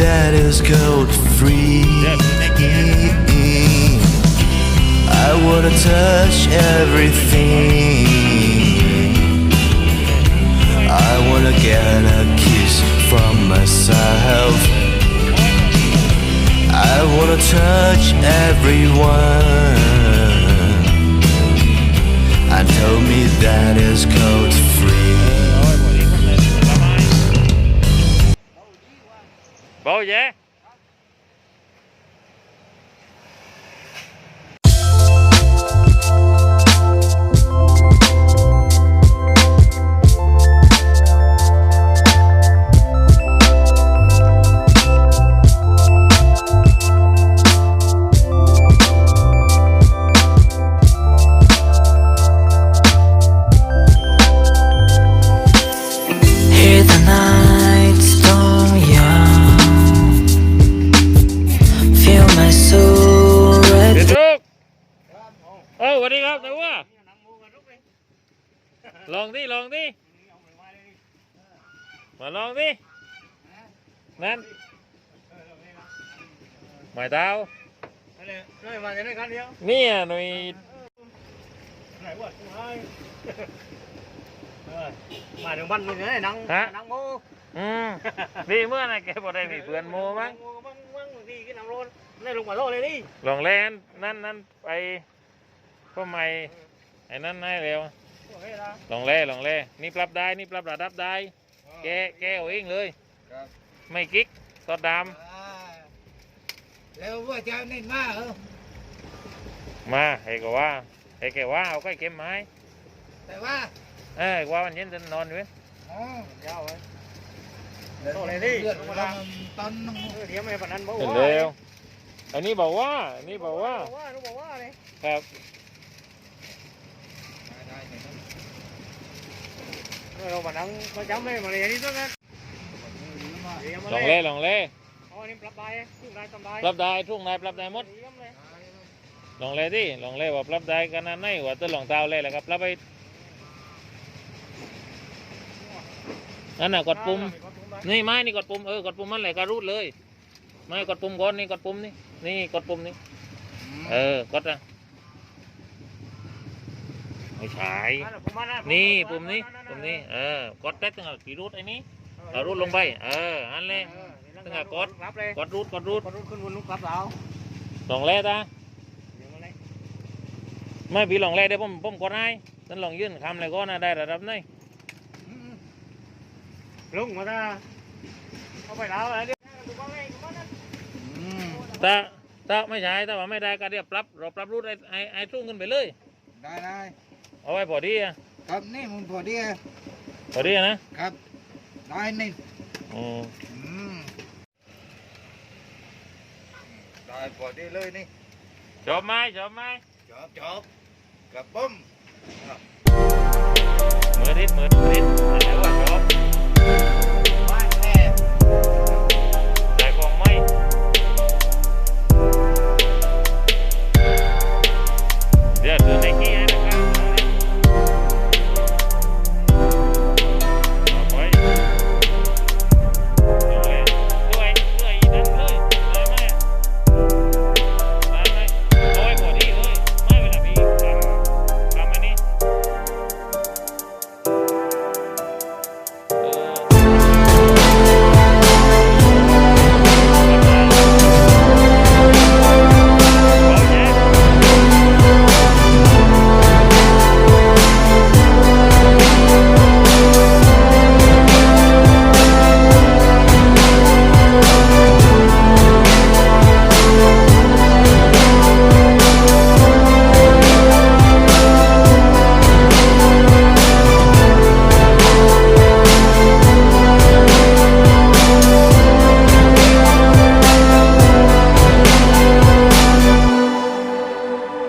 that is gold free. I wanna touch everything. I wanna get a kiss from myself. I wanna touch everyone. And told me that is gold free. เบ ลองดิลองดิมาลองดินั่นหมายเท้า Nói mà cái này khăn điếu เนี่ยหน่อย Này quá không ai Mà đường bắn mình thế này nắng Hả? Nắng mô อืมดีเมื่อไหร่แกบอกได้มีเพื่อนโมมั้ง Mô măng măng đi cái nằm luôn Này lùng quả thôi này đi ลองแล่นนั่นนั่นไปพ่อใหม่ไอ้นั่นให้เร็ว Ủa, thế là ลองแล่ลองแล่นี่ปรับได้นี่ปรับระดับได้ แกแกเอาเองเลย ไม่กิ๊กตอดดแล้วว่าจะเอาเน้นมาเหรอำมาเฮ้ก็ว่าเฮ้แกว่าเอาใกล้เก็บไม้แต่ว่าเอ้ยว่ามันเย็นจะนอนอยู่เว้ยอ๋อ Giao rồi Thôi này đi เลือด Không มั có น làm ตอนน้อง Ừ, Thì em này phần ăn bố เห็นเร็วอันนี้บอกว่าอันนี้บอกว่า Nó bỏ qua này ครับ Rồi đâu mà nắng Nó chấm đây mà này đi xuống á Thì em ล ở อง đây เล่ลองเล่ Thôi em plug bài Chúng ta cầm bài ปรับได้ทุ่งนายปรับได้หมด Thì em này ลองเล่ดิลองเล่ว่าปรับได้ขนาดไหนว่าตัวลองเท้าเล่แหละครับปรับไปนั่นน่ะกดปุ่มนี่ไม้นี่กดปุ่มเออกดปุ่มมันแหละก็รูดเลย ไม่กดปุ่มก่อนนี่กดปุ่มนี่นี่กดปุ่มนี่เออกดอะ ไม่ใช่นี่ปุ่มนี้ปุ่มนี้เออกดได้ตั้งแต่กี่รูดไอ้นี้เอารูดลงไป เอออันเลย Tức là cốt. Lắp đây กดรูดกดรูด Cốt rút ขึ้นบนลูกรับเราลองเล่ตาเดี๋ยวมาเลยไม่พี่ลองเล่ได้ผมผมกดให้ฉันลองยื่นคำอะไรก็นะได้ระดับไหนลุงมา ta không phải lão là đi tụi con này tụi con này อืมถ้าถ้าไม่ใช่ถ้าว่าไม่ได้ก็เรียกปรับเราปรับรูดไอ้ไอ้ไอ้ทุ่งขึ้นไปเลย ได้ได้ เอาไว้พอดีอะครับนี่มันพอดีอะพอดีนะครับได้นี่อืมอืมได้พอดีเลยนี่จบไหมจบไหมจบจบกับปุ้มเมือริดเมือริดอะไรวะจบไม่แน่แต่คงไม่เดี๋ยวดูในกี้